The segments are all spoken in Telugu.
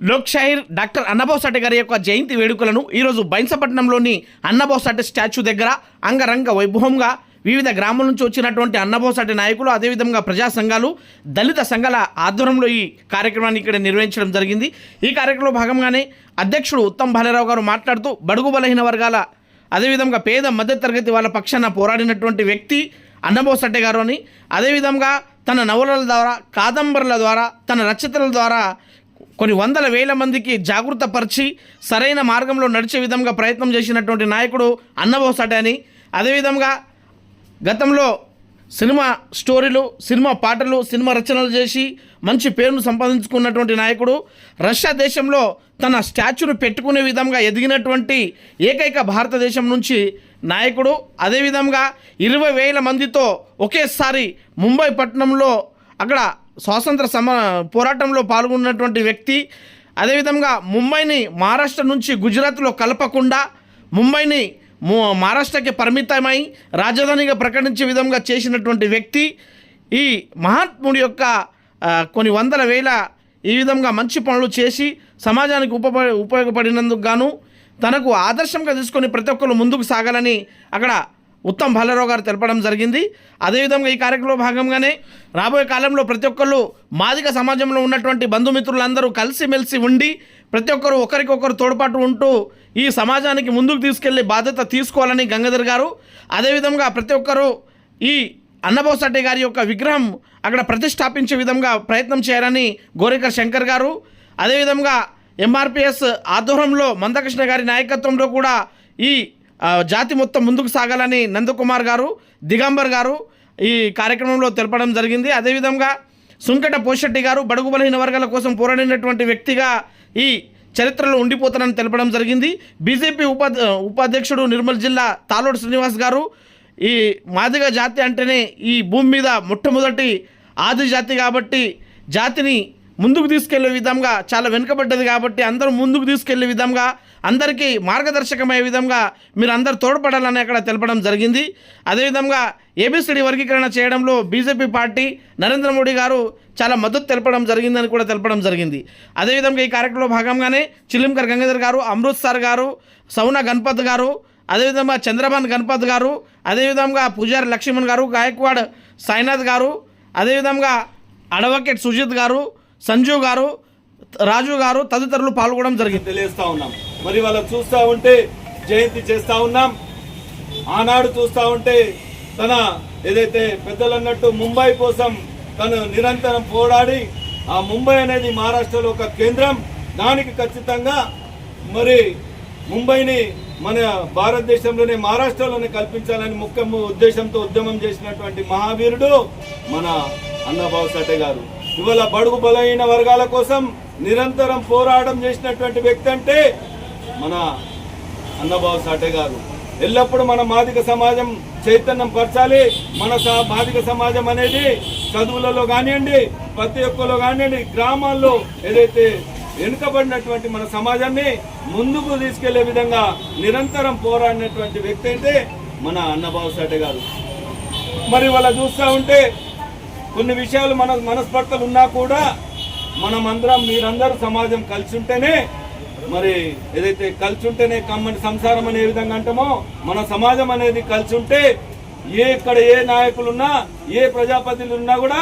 లోక్షైర్ డాక్టర్ అన్నబోసాటి గారి యొక్క జయంతి వేడుకలను ఈరోజు బైన్సపట్నంలోని అన్నబోసాటి స్టాచ్యూ దగ్గర అంగరంగ వైభవంగా వివిధ గ్రామాల నుంచి వచ్చినటువంటి అన్నబోసాటి నాయకులు అదేవిధంగా ప్రజా సంఘాలు దళిత సంఘాల ఆధ్వర్యంలో ఈ కార్యక్రమాన్ని ఇక్కడ నిర్వహించడం జరిగింది. ఈ కార్యక్రమంలో భాగంగానే అధ్యక్షుడు ఉత్తమ్ భాలేరావు గారు మాట్లాడుతూ బడుగు బలహీన వర్గాల అదేవిధంగా పేద మధ్యతరగతి వాళ్ళ పక్షాన పోరాడినటువంటి వ్యక్తి అన్నబోసట్టే గారు అని అదేవిధంగా తన నవలల ద్వారా కాదంబరుల ద్వారా తన రచయితల ద్వారా కొన్ని వందల వేల మందికి జాగృతపరిచి సరైన మార్గంలో నడిచే విధంగా ప్రయత్నం చేసినటువంటి నాయకుడు అన్నబోసటే అని అదేవిధంగా గతంలో సినిమా స్టోరీలు సినిమా పాటలు సినిమా రచనలు చేసి మంచి పేరును సంపాదించుకున్నటువంటి నాయకుడు రష్యా దేశంలో తన స్టాచ్యూను పెట్టుకునే విధంగా ఎదిగినటువంటి ఏకైక భారతదేశం నుంచి నాయకుడు. అదేవిధంగా ఇరవై వేల మందితో ఒకేసారి ముంబై పట్టణంలో అక్కడ స్వాతంత్ర సమ పోరాటంలో పాల్గొన్నటువంటి వ్యక్తి అదేవిధంగా ముంబైని మహారాష్ట్ర నుంచి గుజరాత్లో కలపకుండా ముంబైని మహారాష్ట్రకి పరిమితమై రాజధానిగా ప్రకటించే విధంగా చేసినటువంటి వ్యక్తి ఈ మహాత్ముడి యొక్క కొన్ని వందల వేల ఈ విధంగా మంచి పనులు చేసి సమాజానికి ఉప ఉపయోగపడినందుకు గాను తనకు ఆదర్శంగా తీసుకొని ప్రతి ఒక్కరు ముందుకు సాగాలని అక్కడ ఉత్తమ్ బాలరావు గారు తెలపడం జరిగింది. అదేవిధంగా ఈ కార్యక్రమంలో భాగంగానే రాబోయే కాలంలో ప్రతి ఒక్కరు మాదిక సమాజంలో ఉన్నటువంటి బంధుమిత్రులందరూ కలిసిమెలిసి ఉండి ప్రతి ఒక్కరు ఒకరికొకరు తోడ్పాటు ఉంటూ ఈ సమాజానికి ముందుకు తీసుకెళ్ళే బాధ్యత తీసుకోవాలని గంగాధర్ గారు. అదేవిధంగా ప్రతి ఒక్కరూ ఈ అన్నబోసట్టే గారి యొక్క విగ్రహం అక్కడ ప్రతిష్టాపించే విధంగా ప్రయత్నం చేయాలని గోరేకర్ శంకర్ గారు. అదేవిధంగా ఎంఆర్పిఎస్ ఆధ్వర్యంలో మందకృష్ణ గారి నాయకత్వంలో కూడా ఈ జాతి మొత్తం ముందుకు సాగాలని నందకుమార్ గారు దిగంబర్ గారు ఈ కార్యక్రమంలో తెలపడం జరిగింది. అదేవిధంగా సుంకట పోషెట్టి గారు బడుగు బలహీన వర్గాల కోసం పోరాడినటువంటి వ్యక్తిగా ఈ చరిత్రలో ఉండిపోతానని తెలపడం జరిగింది. బీజేపీ ఉపా ఉపాధ్యక్షుడు నిర్మల్ జిల్లా తాలోడు శ్రీనివాస్ గారు ఈ మాదిగ జాతి అంటేనే ఈ భూమి మీద మొట్టమొదటి ఆది జాతి కాబట్టి జాతిని ముందుకు తీసుకెళ్ళే విధంగా చాలా వెనుకబడ్డది కాబట్టి అందరూ ముందుకు తీసుకెళ్ళే విధంగా అందరికీ మార్గదర్శకమయ్యే విధంగా మీరు అందరు తోడ్పడాలని అక్కడ తెలపడం జరిగింది. అదేవిధంగా ఏబిసిడి వర్గీకరణ చేయడంలో బీజేపీ పార్టీ నరేంద్ర మోడీ గారు చాలా మద్దతు తెలపడం జరిగిందని కూడా తెలపడం జరిగింది. అదేవిధంగా ఈ కార్యక్రమంలో భాగంగానే చిలింకర్ గంగాధర్ గారు అమృత్ సార్ గారు సౌన గణపత్ గారు అదేవిధంగా చంద్రబాన్ గణపత్ గారు అదేవిధంగా పూజారి లక్ష్మణ్ గారు గాయక్వాడ్ సాయినాథ్ గారు అదేవిధంగా అడ్వకేట్ సుజిత్ గారు సంజు గారు రాజు గారు తదితరులు పాల్గొనడం జరిగింది. తెలియజేస్తా ఉన్నాం. మరి వాళ్ళ చూస్తూ ఉంటే జయంతి చేస్తూ ఉన్నాం. ఆనాడు చూస్తూ ఉంటే తన ఏదైతే పెద్దలు అన్నట్టు ముంబై కోసం తను నిరంతరం పోరాడి ఆ ముంబై అనేది మహారాష్ట్రలో ఒక కేంద్రం. దానికి ఖచ్చితంగా మరి ముంబైని మన భారతదేశంలోనే మహారాష్ట్రలోనే కల్పించాలని ముఖ్య ఉద్దేశంతో ఉద్యమం చేసినటువంటి మహావీరుడు మన అన్నబాబు సటే గారు. ఇవాళ బడుగు బలహీన వర్గాల కోసం నిరంతరం పోరాటం చేసినటువంటి వ్యక్తి అంటే మన అన్నబాబు సాటే గారు. ఎల్లప్పుడూ మన మాదిక సమాజం చైతన్యం పరచాలి. మన స- మాదిక సమాజం అనేది చదువులలో కానివ్వండి ప్రతి ఒక్కలో కానివ్వండి గ్రామాల్లో ఏదైతే వెనుకబడినటువంటి మన సమాజాన్ని ముందుకు తీసుకెళ్ళే విధంగా నిరంతరం పోరాడినటువంటి వ్యక్తి అయితే మన అన్నబాబు సాటే గారు. మరి వాళ్ళ చూస్తూ ఉంటే కొన్ని విషయాలు మన మనస్పర్ధలు ఉన్నా కూడా మనమందరం మీరందరూ సమాజం కలిసి ఉంటేనే మరి ఏదైతే కలిసి ఉంటేనే కమ్మని సంసారం అనే విధంగా అంటామో మన సమాజం అనేది కలిసి ఉంటే ఏ ఇక్కడ ఏ నాయకులున్నా ఏ ప్రజాపతిలు ఉన్నా కూడా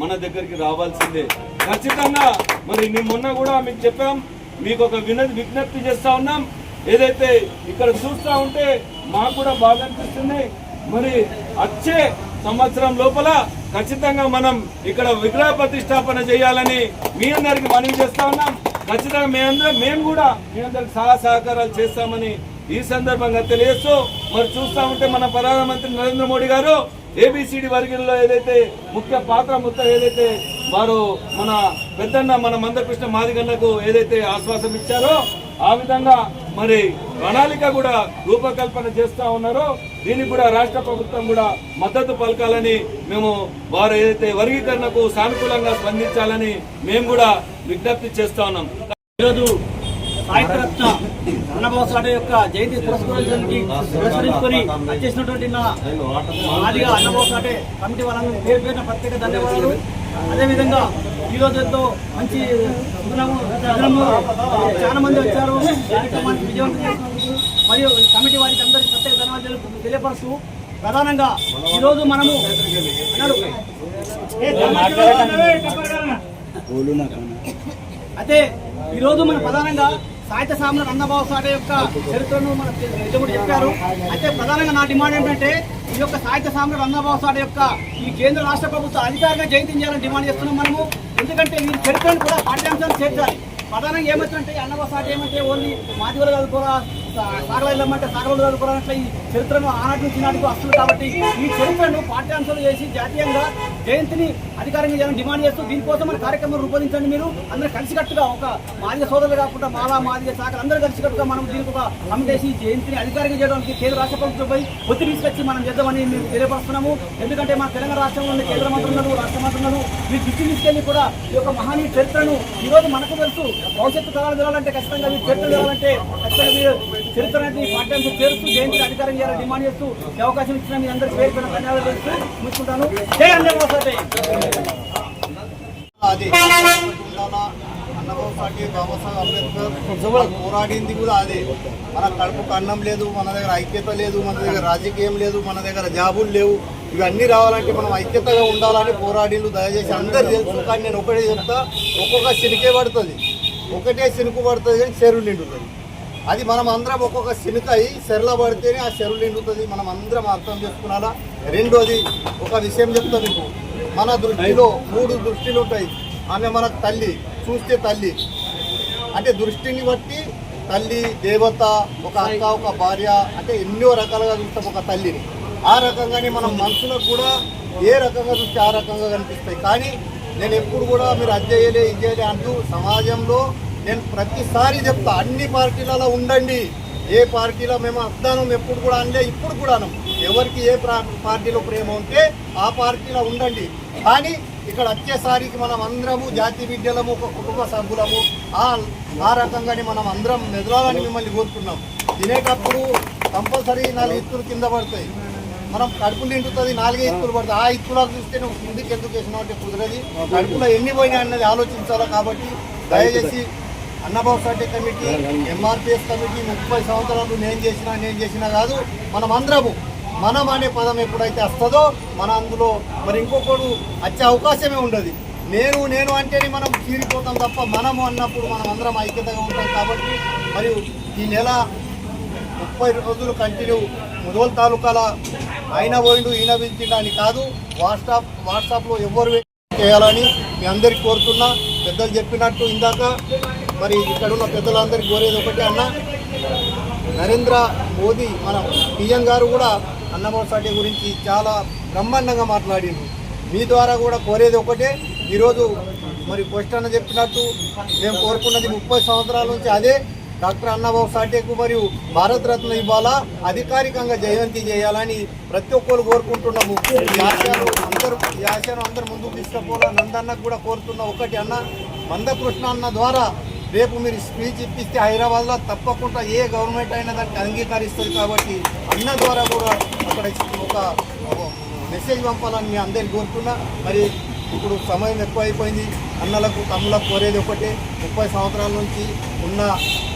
మన దగ్గరికి రావాల్సిందే. ఖచ్చితంగా మరి మొన్న కూడా మీకు చెప్పాం మీకు ఒక విన విజ్ఞప్తి చేస్తా ఉన్నాం. ఏదైతే ఇక్కడ చూస్తూ ఉంటే మాకు కూడా బాగా అనిపిస్తుంది. మరి వచ్చే సంవత్సరం లోపల ఖచ్చితంగా మనం ఇక్కడ విగ్రహ ప్రతిష్టాపన చేయాలని మీ అందరికి మనవి చేస్తా ఉన్నాం. ఖచ్చితంగా మేమందరం మేము కూడా మీ అందరికి సహా సహకారాలు చేస్తామని ఈ సందర్భంగా తెలియస్తూ మరి చూస్తా ఉంటే మన ప్రధానమంత్రి నరేంద్ర మోడీ గారు ఏబిసిడి వర్గంలో ఏదైతే ముఖ్య పాత్ర మొత్తం ఏదైతే వారు మన పెద్దన్న మన మందకృష్ణ మాదిగన్నకు ఏదైతే ఆశ్వాసం ఇచ్చారో ఆ విధంగా మరి ప్రణాళిక కూడా రూపకల్పన చేస్తా ఉన్నారో దీనికి కూడా రాష్ట్ర ప్రభుత్వం కూడా మద్దతు పలకాలని మేము వారు ఏదైతే వర్గీకరణకు సానుకూలంగా స్పందించాలని మేము కూడా విజ్ఞప్తి చేస్తా ఉన్నాం. ఈరోజు సాహిత్యరత్న అన్నభాసాట యొక్క జయంతి పురస్కరించడానికి పురస్కరించుకొని వచ్చేసినటువంటి నా మాదిగా అన్నభాసాటే కమిటీ వాళ్ళని పేరు పేరున ప్రత్యేక ధన్యవాదాలు. అదేవిధంగా ఈరోజు ఎంతో మంచి చాలా మంది వచ్చారు. కార్యక్రమాన్ని విజయవంతం చేసినందుకు మరియు కమిటీ వారికి అందరికీ ప్రత్యేక ధన్యవాదాలు తెలుపు- తెలియపరుస్తూ ప్రధానంగా ఈరోజు మనము అన్నారు. అయితే ఈరోజు మన ప్రధానంగా సాహిత్య సామ్రాట్ అన్నబాబు సాటే యొక్క చరిత్రను మన కూడా చెప్పారు. అయితే ప్రధానంగా నా డిమాండ్ ఏంటంటే ఈ యొక్క సాహిత్య సామ్రాట్ అన్నబాబు సాటే యొక్క ఈ కేంద్ర రాష్ట్ర ప్రభుత్వ అధికారిగా జయంతి చేయాలని డిమాండ్ చేస్తున్నాం మనము. ఎందుకంటే ఈ చరిత్రను కూడా పాఠ్యాంశాలు చేర్చాలి. ప్రధానంగా ఏమంటే అన్నబాబు సాట ఏమంటే ఓన్లీ మాదిగలు చదువుకోరా సాగలు వెళ్ళమంటే సాగలు చదువుకోరా అట్లా ఈ చరిత్రను ఆనాటి నుంచి నాటికి వస్తుంది కాబట్టి ఈ చరిత్రను పాఠ్యాంశాలు చేసి జాతీయంగా జయంతిని అధికారంగా చేయాలని డిమాండ్ చేస్తూ దీనికోసం మన కార్యక్రమం రూపొందించండి మీరు. అందరూ కలిసికట్టుగా ఒక మాదిగ సోదరులు కాకుండా మాలా మాదిగ శాఖ అందరూ కలిసికట్టుగా మనం దీనికి ఒక కమిటేసి జయంతిని అధికారంగా చేయడానికి కేంద్ర రాష్ట్ర ప్రభుత్వంపై ఒత్తిడి తీసుకొచ్చి మనం చేద్దామని మేము తెలియపరుస్తున్నాము. ఎందుకంటే మన తెలంగాణ రాష్ట్రంలో ఉన్న కేంద్ర మంత్రులను రాష్ట్ర మంత్రులను మీరు దృష్టి తీసుకెళ్ళి కూడా ఈ యొక్క మహానీయ చరిత్రను ఈరోజు మనకు తెలుసు. భవిష్యత్తు తరాలు తెలాలంటే ఖచ్చితంగా మీరు చరిత్ర తెలాలంటే ఖచ్చితంగా మీరు చరిత్ర అనేది పాఠ్యాంశం చేరుస్తూ జయంతి అధికారం చేయాలని డిమాండ్ చేస్తూ ఈ అవకాశం ఇచ్చిన మీ అందరికీ పేరు పైన ధన్యవాదాలు తెలుస్తూ ముచ్చుకుంటాను జయ అది అన్నబాబు పార్టీ బాబాసాహెబ్ అంబేద్కర్ పోరాడింది కూడా అదే మన కడుపుకు అన్నం లేదు మన దగ్గర ఐక్యత లేదు మన దగ్గర రాజకీయం లేదు మన దగ్గర జాబులు లేవు ఇవన్నీ రావాలంటే మనం ఐక్యతగా ఉండాలని పోరాడిండు దయచేసి అందరు తెలుసు కానీ నేను ఒకటే చెప్తా ఒక్కొక్క చినికే పడుతుంది ఒకటే చినుకు పడుతుంది కానీ చెరువు నిండుతుంది అది మనం అందరం ఒక్కొక్క చినుక అయి పడితేనే ఆ చెరువు నిండుతుంది. మనం అందరం అర్థం చేసుకున్నారా రెండోది ఒక విషయం చెప్తాను మీకు. మన దృష్టిలో మూడు దృష్టిలు ఉంటాయి. ఆమె మనకు తల్లి చూస్తే తల్లి. అంటే దృష్టిని బట్టి తల్లి దేవత ఒక అక్క ఒక భార్య అంటే ఎన్నో రకాలుగా చూస్తాం ఒక తల్లిని. ఆ రకంగానే మనం మనసులకు కూడా ఏ రకంగా చూస్తే ఆ రకంగా కనిపిస్తాయి. కానీ నేను ఎప్పుడు కూడా మీరు అది చేయలే ఇది చేయలే అంటూ సమాజంలో నేను ప్రతిసారి చెప్తా అన్ని పార్టీలలో ఉండండి. ఏ పార్టీలో మేము అద్దానం ఎప్పుడు కూడా అనలే ఇప్పుడు కూడా ఎవరికి ఏ ప్రా- పార్టీలో ప్రేమ ఉంటే ఆ పార్టీలో ఉండండి. కానీ ఇక్కడ వచ్చేసరికి మనం అందరము జాతి బిడ్డలము ఒక కుటుంబ సభ్యులము ఆ ఆ రకంగానే మనం అందరం మెదలాలని మిమ్మల్ని కోరుతున్నాం. తినేటప్పుడు కంపల్సరీ నాలుగు ఇత్తులు కింద పడతాయి. మనం కడుపులు నిండుతుంది నాలుగే ఇత్తులు పడతాయి. ఆ ఇత్తులకు చూస్తే నువ్వు కిందికి ఎందుకు వేసినావు అంటే కుదరది. కడుపులో ఎన్ని పోయినాయి అన్నది ఆలోచించాలా కాబట్టి దయచేసి అన్నబాబు సాటి కమిటీ ఎంఆర్పిఎస్ కమిటీ ముప్పై సంవత్సరాలు నేను చేసినా నేను చేసినా కాదు మనం అందరము మనం అనే పదం ఎప్పుడైతే వస్తుందో మన అందులో మరి ఇంకొకడు వచ్చే అవకాశమే ఉండదు. నేను నేను అంటేనే మనం తీరిపోతాం తప్ప మనము అన్నప్పుడు మనం అందరం ఐక్యతగా ఉంటాం కాబట్టి మరియు ఈ నెల ముప్పై రోజులు కంటిన్యూ ముదోల్ తాలూకాల ఆయన పోయిండు ఈయన పిలిచిండని కాదు వాట్సాప్ వాట్సాప్లో ఎవరు చేయాలని మీ అందరికి కోరుతున్నా పెద్దలు చెప్పినట్టు ఇందాక మరి ఇక్కడ ఉన్న పెద్దలందరికీ కోరేది ఒకటి అన్న. నరేంద్ర మోదీ మన పిఎం గారు కూడా అన్నమోసాటి గురించి చాలా బ్రహ్మాండంగా మాట్లాడిండు మీ ద్వారా కూడా కోరేది ఒకటే. ఈరోజు మరి క్వశ్చన్ చెప్పినట్టు మేము కోరుకున్నది ముప్పై సంవత్సరాల నుంచి అదే. డాక్టర్ అన్నబాబు సాటేకు మరియు భారతరత్న ఇవ్వాలా అధికారికంగా జయంతి చేయాలని ప్రతి ఒక్కరు కోరుకుంటున్నాము. ఈ అందరూ యాశాను అందరు ముందుకు తీసుకుపోవాలా నందన్నకు కూడా కోరుతున్న ఒకటి అన్న. మందకృష్ణ అన్న ద్వారా రేపు మీరు స్పీచ్ ఇప్పిస్తే హైదరాబాద్లో తప్పకుండా ఏ గవర్నమెంట్ అయినా దానికి అంగీకరిస్తుంది కాబట్టి అన్న ద్వారా కూడా అక్కడ ఒక మెసేజ్ పంపాలని మీ అందరికి కోరుతున్నా. మరి ఇప్పుడు సమయం ఎక్కువైపోయింది. అన్నలకు తమ్ములకు కోరేది ఒకటే. ముప్పై సంవత్సరాల నుంచి ఉన్న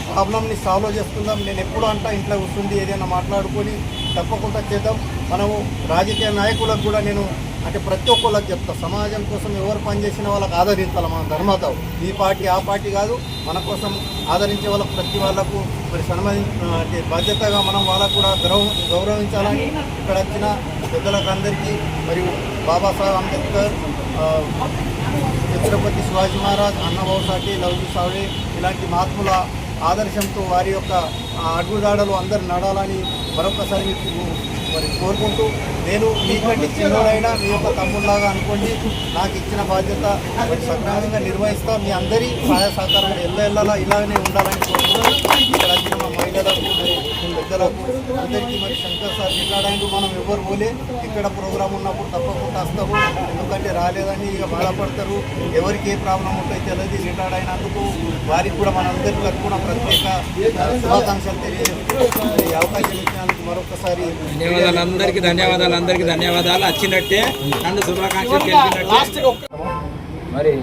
ప్రాబ్లంని సాల్వ్ చేసుకుందాం నేను ఎప్పుడు అంటా ఇంట్లో వస్తుంది ఏదైనా మాట్లాడుకొని తప్పకుండా చేద్దాం. మనము రాజకీయ నాయకులకు కూడా నేను అంటే ప్రతి ఒక్కళ్ళకి చెప్తా. సమాజం కోసం ఎవరు పనిచేసిన వాళ్ళకి ఆదరించాలి మన ధర్మత ఈ పార్టీ ఆ పార్టీ కాదు మన కోసం ఆదరించే వాళ్ళకు ప్రతి వాళ్ళకు మరి సన్మాని అంటే బాధ్యతగా మనం వాళ్ళకు కూడా గౌరవ గౌరవించాలని ఇక్కడ వచ్చిన పెద్దలకు అందరికీ మరియు బాబాసాహెబ్ అంబేద్కర్ ఛత్రపతి శివాజీ మహారాజ్ అన్నబాబు సాటి లవ్జీ సావే ఇలాంటి మహాత్ముల ఆదర్శంతో వారి యొక్క అడుగుదాడలు అందరు నడాలని మరొకసారి మీకు మరి కోరుకుంటూ నేను మీకంటే చిన్నోడైనా మీ యొక్క తమ్ముళ్ళలాగా అనుకోండి నాకు ఇచ్చిన బాధ్యత మరి సక్రమంగా నిర్వహిస్తా మీ అందరి సహాయ సహకారాలు ఎల్ల ఎల్లలా ఇలాగనే ఉండాలని కోరుకుంటున్నాను. ఇక్కడ మహిళలకు మరి పెద్దలకు అందరికీ మరి శంకర్ సార్ రికార్డ్ మనం ఎవరు పోలే. ఇక్కడ ప్రోగ్రామ్ ఉన్నప్పుడు తప్పకుండా వస్తాము. ఎందుకంటే రాలేదని ఇక బాధపడతారు. ఎవరికి ఏ ప్రాబ్లం ఉంటుందో తెలియదు రిటార్డ్ అయినందుకు వారికి కూడా మనందరి తరఫున ప్రత్యేక శుభాకాంక్షలు తెలియజేస్తూ ఈ అవకాశం ఇచ్చినందుకు మరొకసారి ధన్యవాదాలు అందరికీ ధన్యవాదాలు. అందరికీ ధన్యవాదాలు వచ్చినట్టే నన్ను శుభాకాంక్షలు మరి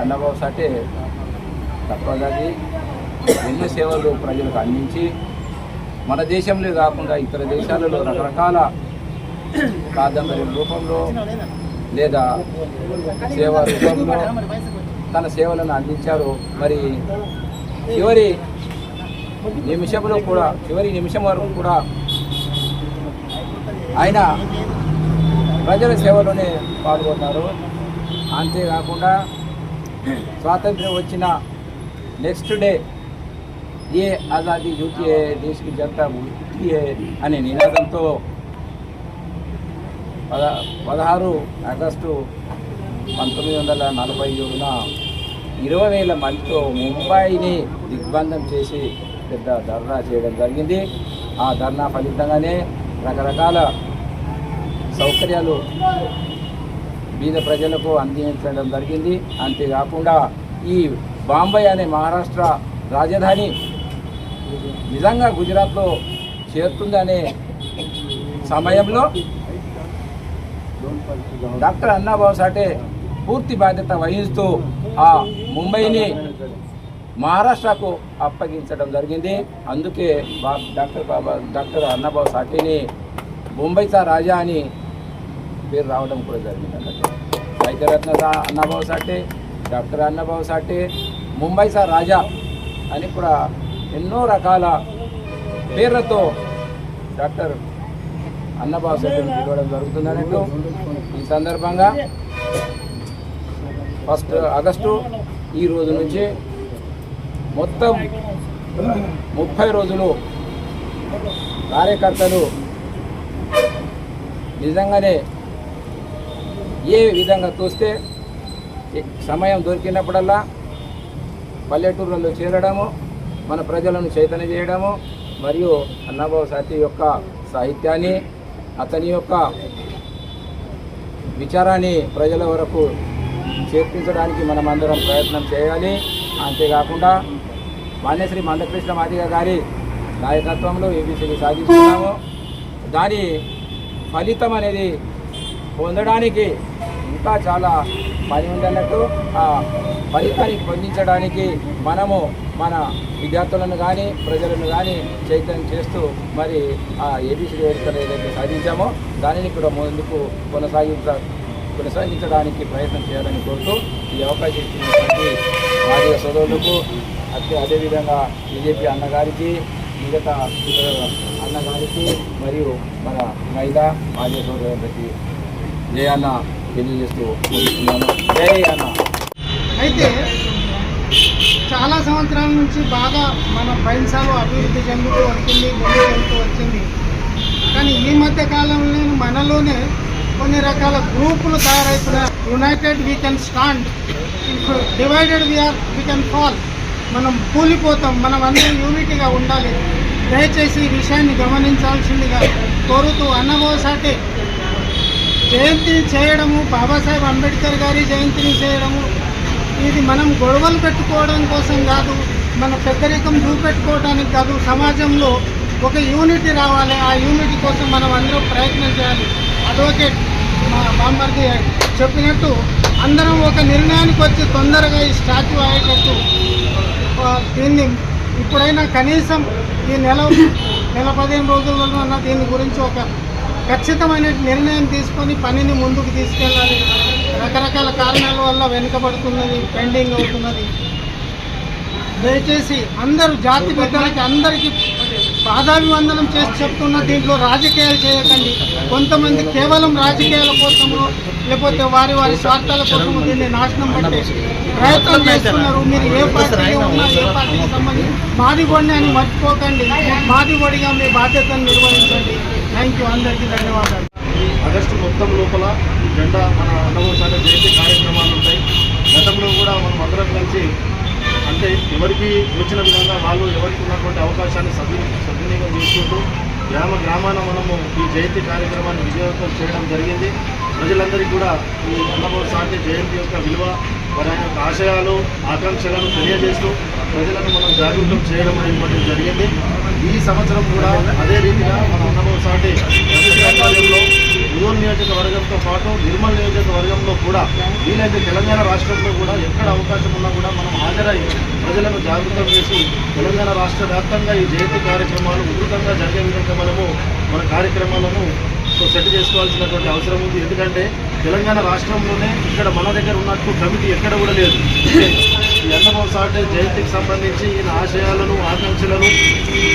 అన్నబాబు సాటి కాదు ఎన్నో సేవలు ప్రజలకు అందించి మన దేశంలో కాకుండా ఇతర దేశాలలో రకరకాల కాదంబరి రూపంలో లేదా సేవ రూపంలో తన సేవలను అందించారు. మరి చివరి నిమిషంలో కూడా చివరి నిమిషం వరకు కూడా ఆయన ప్రజల సేవలోనే పాల్గొన్నారు. అంతేకాకుండా స్వాతంత్ర్యం వచ్చిన నెక్స్ట్ డే ఏ ఆజాదీ है देश దేశకి जनता ముక్తి ఏ అనే నినాదంతో పద పదహారు ఆగస్టు పంతొమ్మిది వందల నలభై ఏడున ఇరవై వేల మందితో ముంబైని దిగ్బంధం చేసి పెద్ద ధర్నా చేయడం జరిగింది. ఆ ధర్నా ఫలితంగానే రకరకాల సౌకర్యాలు బీద ప్రజలకు అందించడం జరిగింది. అంతేకాకుండా ఈ బాంబే అనే మహారాష్ట్ర రాజధాని నిజంగా గుజరాత్లో చేరుతుందనే సమయంలో డాక్టర్ అన్నాబాబు సాటే పూర్తి బాధ్యత వహిస్తూ ఆ ముంబైని మహారాష్ట్రకు అప్పగించడం జరిగింది. అందుకే బా డాక్టర్ బాబా డాక్టర్ అన్నబాబు సాటేని ముంబైసా రాజా అని పేరు రావడం కూడా జరిగింది అన్నట్టు. వైద్యరత్న అన్నబాబు సాటే డాక్టర్ అన్నబాబు సాటే ముంబైసా రాజా అని కూడా ఎన్నో రకాల పేర్లతో డాక్టర్ అన్నబాబు సాటేని పిలవడం జరుగుతుంది అన్నట్టు ఈ సందర్భంగా ఫస్ట్ ఆగస్టు ఈ రోజు నుంచి మొత్తం ముప్పై రోజులు కార్యకర్తలు నిజంగానే ఏ విధంగా చూస్తే సమయం దొరికినప్పుడల్లా పల్లెటూర్లలో చేరడము మన ప్రజలను చైతన్య చేయడము మరియు అన్నభావ సాతి యొక్క సాహిత్యాన్ని అతని యొక్క విచారాన్ని ప్రజల వరకు చేర్పించడానికి మనం అందరం ప్రయత్నం చేయాలి. అంతేకాకుండా మాన్యశ్రీ మందకృష్ణ మాదిగ గారి నాయకత్వంలో ఏబీసీని సాధిస్తున్నాము దాని ఫలితం అనేది పొందడానికి ఇంకా చాలా పని ఉందన్నట్టు ఫలితాన్ని పొందించడానికి మనము మన విద్యార్థులను కానీ ప్రజలను కానీ చైతన్యం చేస్తూ మరి ఆ ఏబీసీ వేదికలు ఏదైతే సాధించామో దానిని కూడా ముందుకు కొనసాగించ కొనసాగించడానికి ప్రయత్నం చేయాలని కోరుతూ ఈ అవకాశం ఇచ్చినటువంటి మాజీ సోదరులకు అదే అదేవిధంగా బీజేపీ అన్నగారికి మిగతా అన్నగారికి మరియు మన మహిళా మాజీ సోదరులకి జయ అన్న తెలియజేస్తూ ముగిస్తున్నాను. జై అన్న. అయితే చాలా సంవత్సరాల నుంచి బాగా మన బైన్సాలు అభివృద్ధి చెందుతూ వచ్చింది ముందుకు చెందుతూ వచ్చింది. కానీ ఈ మధ్య కాలంలో మనలోనే కొన్ని రకాల గ్రూపులు తయారవుతున్నాయి united we can stand divided we are we can fall మనం కూలిపోతాం మనం అందరం యూనిటీగా ఉండాలి. దయచేసి ఈ విషయాన్ని గమనించాల్సిందిగా కోరుతూ అన్నమోసాటే జయంతిని చేయడము బాబాసాహెబ్ అంబేద్కర్ గారి జయంతిని చేయడము ఇది మనం గొడవలు పెట్టుకోవడం కోసం కాదు మన పెద్దరికం చూపెట్టుకోవడానికి కాదు సమాజంలో ఒక యూనిటీ రావాలి. ఆ యూనిటీ కోసం మనం అందరూ ప్రయత్నం చేయాలి. అడ్వకేట్ మా బాంబర్ది చెప్పినట్టు అందరం ఒక నిర్ణయానికి వచ్చి తొందరగా ఈ స్టాచ్యూ అయ్యేటట్టు దీన్ని ఇప్పుడైనా కనీసం ఈ నెల నెల పదిహేను రోజులలో దీని గురించి ఒక ఖచ్చితమైన నిర్ణయం తీసుకొని పనిని ముందుకు తీసుకెళ్ళాలి. రకరకాల కారణాల వల్ల వెనుకబడుతున్నది పెండింగ్ అవుతున్నది. దయచేసి అందరూ జాతి పెద్దలకి అందరికీ పాదాభివందనం చేసి చెప్తున్న దీంట్లో రాజకీయాలు చేయకండి. కొంతమంది కేవలం రాజకీయాల కోసము లేకపోతే వారి వారి స్వార్థాల కోసము దీన్ని నాశనం పట్టే ప్రయత్నం చేస్తున్నారు. మీరు ఏ పార్టీలో ఉన్నా ఏ పార్టీకి సంబంధించి మాదిగొడిని అని మర్చిపోకండి. మాదిగొడిగా మీ బాధ్యతను నిర్వహించండి. థ్యాంక్ యూ అందరికీ ధన్యవాదాలు. ఆగస్టు మొత్తం లోపల జెండా మన అన్నవసాల జయంతి కార్యక్రమాలు ఉంటాయి. గతంలో కూడా మనం అందరం కలిసి అంటే ఎవరికి వచ్చిన విధంగా వాళ్ళు ఎవరికి ఉన్నటువంటి అవకాశాన్ని సద్వి సద్వినియోగం చేసుకుంటూ గ్రామ గ్రామాన మనము ఈ జయంతి కార్యక్రమాన్ని విజయవంతం చేయడం జరిగింది. ప్రజలందరికీ కూడా ఈ అన్నబాబు సాటి జయంతి యొక్క విలువ మరి ఆయన యొక్క ఆశయాలు ఆకాంక్షలను తెలియజేస్తూ ప్రజలను మనం జాగృతం చేయడం అనేటువంటిది జరిగింది. ఈ సంవత్సరం కూడా అదే రీతిగా మన అన్నబాబు సాటి ఆధ్వర్యంలో నియోజకవర్గంతో పాటు నిర్మల్ నియోజకవర్గంలో కూడా వీలైతే తెలంగాణ రాష్ట్రంలో కూడా ఎక్కడ అవకాశం ఉన్నా కూడా మనం హాజరై ప్రజలను జాగృతం చేసి తెలంగాణ రాష్ట్ర వ్యాప్తంగా ఈ జయంతి కార్యక్రమాలు ఉధృతంగా జరిగే విధంగా మనము మన కార్యక్రమాలను సెట్ చేసుకోవాల్సినటువంటి అవసరం ఉంది. ఎందుకంటే తెలంగాణ రాష్ట్రంలోనే ఇక్కడ మన దగ్గర ఉన్నట్టు కమిటీ ఎక్కడ కూడా లేదు. ఈ అన్నమో సాటే జయంతికి సంబంధించి ఈయన ఆశయాలను ఆకాంక్షలను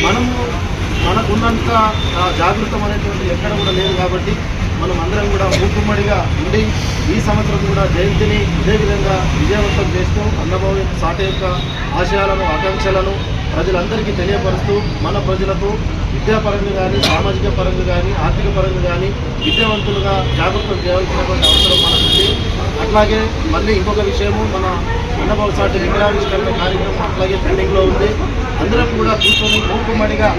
మనము మనకున్నంత జాగృతం అనేటువంటి ఎక్కడ కూడా లేదు కాబట్టి మనం అందరం కూడా ఊపుమ్మడిగా ఉండి ఈ సంవత్సరం కూడా జయంతిని ఇదే విధంగా విజయవంతం చేస్తూ అన్నబాబు సాట యొక్క ఆశయాలను ఆకాంక్షలను ప్రజలందరికీ తెలియపరుస్తూ మన ప్రజలకు విద్యాపరంగా కానీ సామాజిక పరంగా కానీ ఆర్థిక పరంగా కానీ విద్యావంతులుగా జాగృతం చేయాల్సినటువంటి అవసరం మనకుంది. అట్లాగే మళ్ళీ ఇంకొక విషయము మన అన్నబాబు సాటి విగ్రహావిష్కరణ కార్యక్రమం అట్లాగే పెండింగ్లో ఉంది. అందరం కూడా కూర్చొని మూకుమ్మడిగా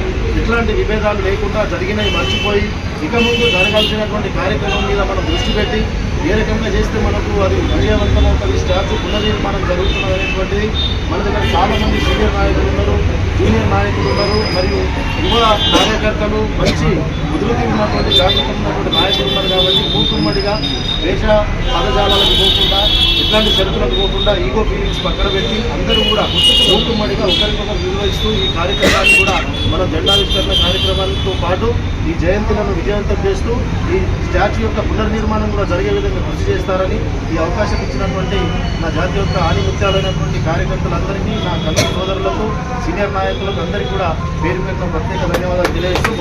ఎట్లాంటి విభేదాలు లేకుండా జరిగినవి మర్చిపోయి ఇక ముందు జరగాల్సినటువంటి కార్యక్రమం మీద మనం దృష్టి పెట్టి ఏ రకంగా చేస్తే మనకు అది విజయవంతమవుతుంది స్టాచ్యూ పునర్నిర్మాణం జరుగుతున్నది అనేటువంటిది మన దగ్గర చాలా మంది సీనియర్ నాయకులు ఉన్నారు జూనియర్ నాయకులు ఉన్నారు మరియు యువ కార్యకర్తలు మంచి అభివృద్ధి ఉన్నటువంటి జాగ్రత్త ఉన్నటువంటి నాయకులు ఉన్నారు కాబట్టి కూతుమ్మడిగా దేశ పదజాలకు పోకుండా ఇట్లాంటి షరతులకు పోకుండా ఈగో ఫీలింగ్స్ పక్కన పెట్టి అందరూ కూడా కూతుమ్మడిగా ఒకరికొకరు నిర్వహిస్తూ ఈ కార్యక్రమాన్ని కూడా మన జెండావిష్కరణ కార్యక్రమాలతో పాటు ఈ జయంతులను విజయవంతం చేస్తూ ఈ స్టాచ్యూ యొక్క పునర్నిర్మాణం కూడా జరిగే విధంగా కృషి చేస్తారని ఈ అవకాశం ఇచ్చినటువంటి నా జాతి యొక్క ఆనిముత్యాలైనటువంటి కార్యకర్తలందరికీ నా కళ సోదరులకు సీనియర్ నాయకులకు అందరికీ కూడా పేరు పేరున ప్రత్యేక ధన్యవాదాలు తెలియజేస్తూ